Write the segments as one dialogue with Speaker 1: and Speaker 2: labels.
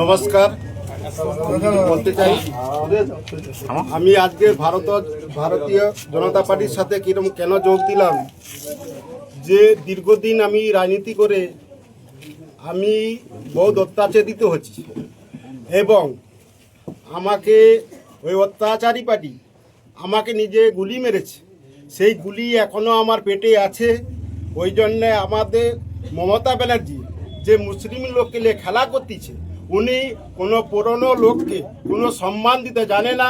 Speaker 1: নমস্কার। বলতে চাই, আমি আজকে ভারত, ভারতীয় জনতা পার্টির সাথে কিরম কেন যোগ দিলাম, যে দীর্ঘদিন আমি রাজনীতি করে আমি বহুত অত্যাচারিত হচ্ছি এবং আমাকে ওই অত্যাচারী পার্টি আমাকে নিজে গুলি মেরেছে। সেই গুলি এখনও আমার পেটে আছে। ওই জন্যে আমাদের মমতা ব্যানার্জি যে মুসলিম লোককে নিয়ে খেলা করতেছে, উনি কোনো পুরনো লোককে কোনো সম্মান দিতে জানে না,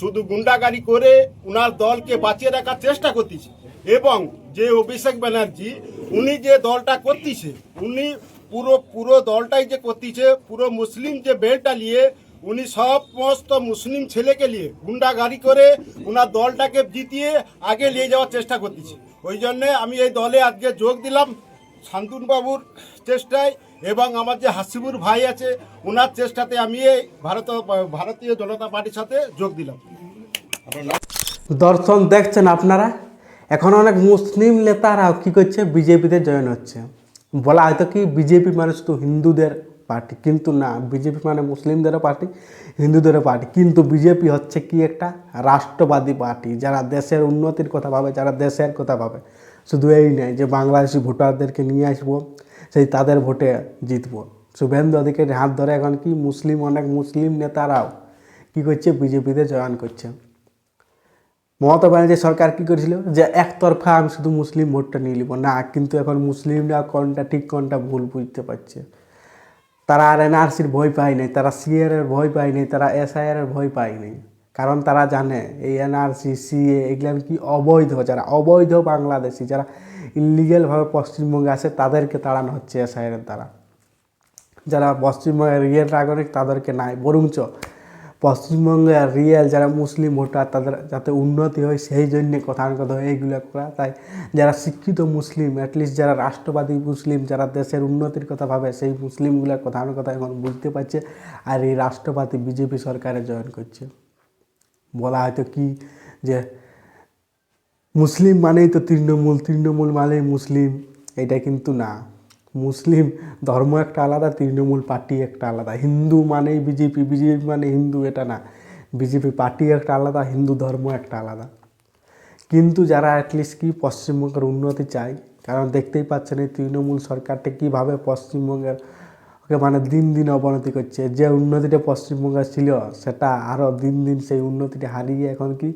Speaker 1: শুধু গুন্ডাগাড়ি করে উনার দলকে বাঁচিয়ে রাখার চেষ্টা করতেছে। এবং যে অভিষেক ব্যানার্জি, উনি যে দলটা করতেছে, উনি পুরো পুরো দলটাই যে করতেছে, পুরো মুসলিম যে বেলটা নিয়ে, উনি সমস্ত মুসলিম ছেলেকে নিয়ে গুন্ডাগাড়ি করে ওনার দলটাকে জিতিয়ে আগে নিয়ে যাওয়ার চেষ্টা করতেছে। ওই জন্যে আমি এই দলে আজকে যোগ দিলাম। শান্তনুবাবুর চেষ্টায় এবং আমার যে হাসিবুর ভাই আছে ওনার চেষ্টাতে আমি এই ভারত, ভারতীয় জনতা পার্টির সাথে যোগ দিলাম।
Speaker 2: দর্শন দেখছেন আপনারা? এখন অনেক মুসলিম নেতারা কি করছে, বিজেপিতে জয়েন হচ্ছে। বলা হয়তো কি বিজেপি মানে শুধু হিন্দুদের পার্টি, কিন্তু না, বিজেপি মানে মুসলিমদেরও পার্টি, হিন্দুদেরও পার্টি। কিন্তু বিজেপি হচ্ছে কি একটা রাষ্ট্রবাদী পার্টি, যারা দেশের উন্নতির কথা ভাবে, যারা দেশের কথা ভাবে। শুধু এই নয় যে বাংলাদেশি ভোটারদেরকে নিয়ে আসব, সেই তাদের ভোটে জিতবো। শুভেন্দু অধিকারীর হাত ধরে এখন কি মুসলিম, অনেক মুসলিম নেতারাও কি করছে? বিজেপিতে জয়েন করছে। মমতা ব্যানার্জি সরকার কি করেছিল? যে একতরফা আমি শুধু মুসলিম ভোটটা নিয়ে নিব। না, কিন্তু এখন মুসলিমরা কোনটা ঠিক, কোনটা ভুল বুঝতে পারছে। তারা আর এনআরসির ভয় পায় নাই, তারা সিএর এর ভয় পায় নাই, তারা এসআইআর ভয় পায় নাই। কারণ তারা জানে এই এনআরসি সিএ এগুলো কি অবৈধ? যারা অবৈধ বাংলাদেশি, যারা ইলিগেলভাবে পশ্চিমবঙ্গে আসে তাদেরকে তাড়ানো হচ্ছে এসআইআর এর দ্বারা। যারা পশ্চিমবঙ্গের রিয়েল নাগরিক, তাদেরকে নাই। বরঞ্চ পশ্চিমবঙ্গের রিয়েল যারা মুসলিম ভোটার, তাদের যাতে উন্নতি হয়, সেই জন্যে কথানুকথা এইগুলো করা। তাই যারা শিক্ষিত মুসলিম অ্যাটলিস্ট যারা রাষ্ট্রবাদী মুসলিম, যারা দেশের উন্নতির কথা ভাবে, সেই মুসলিমগুলোর কথানুকথা এখন বুঝতে পারছে, আর এই রাষ্ট্রবাদী বিজেপি সরকারে জয়েন করছে। বলা হয়তো কি যে মুসলিম মানেই তো তৃণমূল তৃণমূল মানেই মুসলিম। এটা কিন্তু না। মুসলিম ধর্ম একটা আলাদা, তৃণমূল পার্টি একটা আলাদা। হিন্দু মানেই বিজেপি বিজেপি মানে হিন্দু, এটা না। বিজেপি পার্টি একটা আলাদা, হিন্দু ধর্ম একটা আলাদা। কিন্তু যারা অ্যাটলিস্ট কি পশ্চিমবঙ্গের উন্নতি চায়, কারণ দেখতেই পাচ্ছেন এই তৃণমূল সরকারটা কীভাবে পশ্চিমবঙ্গের ওকে মানে দিন দিন অবনতি করছে। যে উন্নতিটা পশ্চিমবঙ্গে ছিল, সেটা আরও দিন দিন সেই উন্নতিটা হারিয়ে এখন কি?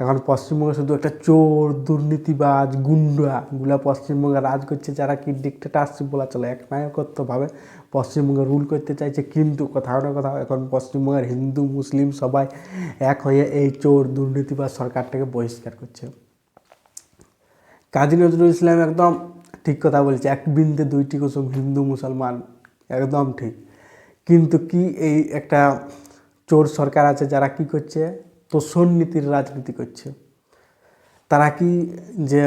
Speaker 2: এখন পশ্চিমবঙ্গে শুধু একটা চোর, দুর্নীতিবাজ, গুন্ডা গুলা পশ্চিমবঙ্গে রাজ করছে, যারা কি ডিক্টেটারশিপ বলা চলে এক নায়কত্বভাবে পশ্চিমবঙ্গে রুল করতে চাইছে। কিন্তু কোথাও না কোথাও এখন পশ্চিমবঙ্গের হিন্দু, মুসলিম সবাই এক হয়ে এই চোর, দুর্নীতিবাজ সরকারটাকে বহিষ্কার করছে। কাজী নজরুল ইসলাম একদম ঠিক কথা বলছে, এক বিন্দে দুইটি কুসুম হিন্দু, মুসলমান। একদম ঠিক। কিন্তু কি এই একটা চোর সরকার আছে যারা কি করছে? তোষণ নীতির রাজনীতি করছে। তারা কি যে,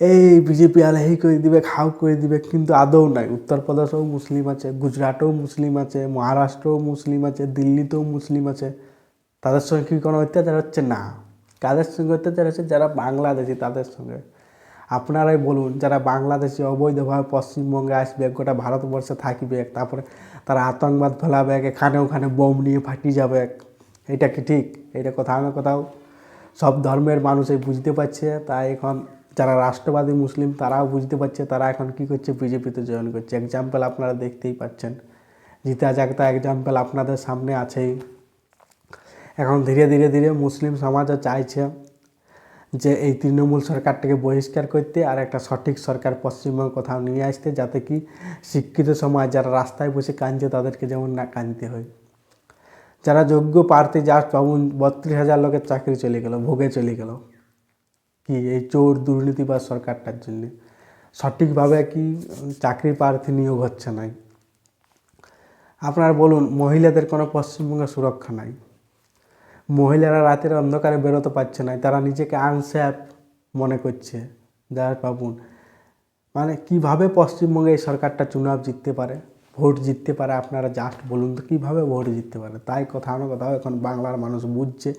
Speaker 2: এই বিজেপি আলে এই করে দিবে, খাও করে দিবে, কিন্তু আদৌ নাই উত্তরপ্রদেশেও মুসলিম আছে, গুজরাটেও মুসলিম আছে, মহারাষ্ট্রও মুসলিম আছে, দিল্লিতেও মুসলিম আছে। তাদের সঙ্গে কি কোনো অত্যাচার হচ্ছে? না। কাদের সঙ্গে অত্যাচার হচ্ছে? যারা বাংলাদেশি, তাদের সঙ্গে। আপনারাই বলুন, যারা বাংলাদেশে অবৈধভাবে পশ্চিমবঙ্গে আসবে, গোটা ভারতবর্ষে থাকবে, তারপরে তারা আতঙ্কবাদ ফেলাবে, এখানে ওখানে বোম নিয়ে ফাটি যাবে, এটা কি ঠিক? এটা কোথাও না কোথাও। সব ধর্মের মানুষই বুঝতে পারছে, তাই এখন যারা রাষ্ট্রবাদী মুসলিম, তারাও বুঝতে পারছে, তারা এখন কি করছে, বিজেপিতে জয়েন করছে। এক্সাম্পল আপনারা দেখতেই পাচ্ছেন। জিতা জাগতা এক্সাম্পল আপনাদের সামনে আছেই। এখন ধীরে ধীরে ধীরে মুসলিম সমাজও চাইছে যে এই তৃণমূল সরকারটাকে বহিষ্কার করতে আর একটা সঠিক সরকার পশ্চিমবঙ্গ কোথাও নিয়ে আসতে যাতে কি শিক্ষিত সমাজ যারা রাস্তায় বসে কাঁদছে তাদেরকে যেমন না কাঁদতে হয়। যারা যোগ্য প্রার্থী যার যেমন বত্রিশ হাজার লোকের চাকরি চলে গেল, ভোগে চলে গেল। কি এই চোর দুর্নীতি বা সরকারটার জন্য? সঠিকভাবে কি চাকরি প্রার্থী নিয়োগ হচ্ছে নাই? আপনার বলুন, মহিলাদের কোনো পশ্চিমবঙ্গে সুরক্ষা নাই? মহিলারা রাতের অন্ধকারে বেরোতে পারছে না, তারা নিজেকে আনসেফ মনে করছে। যার পাবুন। মানে কীভাবে পশ্চিমবঙ্গে এই সরকারটা চুনাব জিততে পারে? ভোট জিততে পারে আপনারা জাস্ট বলুন তো, কীভাবে ভোট জিততে পারে? তাই কোথাও না কোথাও এখন বাংলার মানুষ বুঝছে।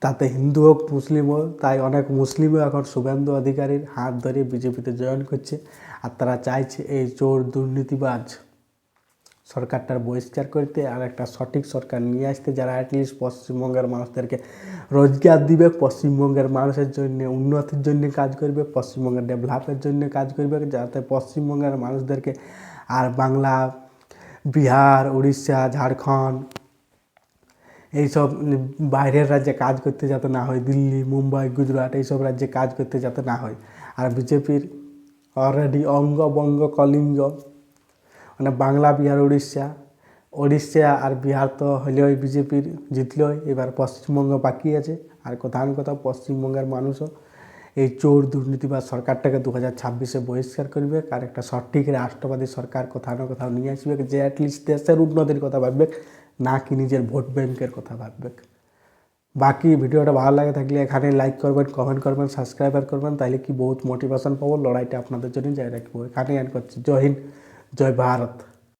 Speaker 2: তাতে হিন্দু হোক, মুসলিম হোক, তাই অনেক মুসলিমও এখন শুভেন্দু অধিকারীর হাত ধরে বিজেপিতে জয়েন করছে। আর তারা চাইছে এই চোর দুর্নীতিবাজ সরকারটার বহিষ্কার করতে আর একটা সঠিক সরকার নিয়ে আসতে, যারা অ্যাটলিস্ট পশ্চিমবঙ্গের মানুষদেরকে রোজগার দিবে, পশ্চিমবঙ্গের মানুষের জন্য, উন্নতির জন্য কাজ করবে, পশ্চিমবঙ্গের ডেভেলপের জন্য কাজ করবে, যাতে পশ্চিমবঙ্গের মানুষদেরকে আর বাংলা, বিহার, উড়িষ্যা, ঝাড়খণ্ড এইসব বাইরের রাজ্যে কাজ করতে যাতে না হয়, দিল্লি, মুম্বাই, গুজরাট এইসব রাজ্যে কাজ করতে যাতে না হয়। আর বিজেপির অলরেডি অঙ্গ বঙ্গ কলিঙ্গ মানে বাংলা, বিহার, উড়িষ্যা। উড়িষ্যা আর বিহার তো হলেই বিজেপির জিতলই এবার পশ্চিমবঙ্গ বাকি আছে। আর কোথাও না কোথাও পশ্চিমবঙ্গের মানুষও এই চোর দুর্নীতি বা সরকারটাকে দু হাজার ছাব্বিশে বহিষ্কার করবে। আর একটা সঠিক রাষ্ট্রবাদী সরকার কোথাও না কোথাও নিয়ে আসবে। যে অ্যাটলিস্ট দেশের উন্নতির কথা ভাববে না কি নিজের ভোট ব্যাংকের কথা ভাববে। বাকি ভিডিওটা ভালো লাগে থাকলে এখানে লাইক করবেন কমেন্ট করবেন সাবস্ক্রাইবার করবেন। তাহলে কি বহুত মোটিভেশন পাবো লড়াইটা আপনাদের জন্য? জারি রাখব এখানে অ্যাড করছি। জয় হিন্দ। জয় ভারত।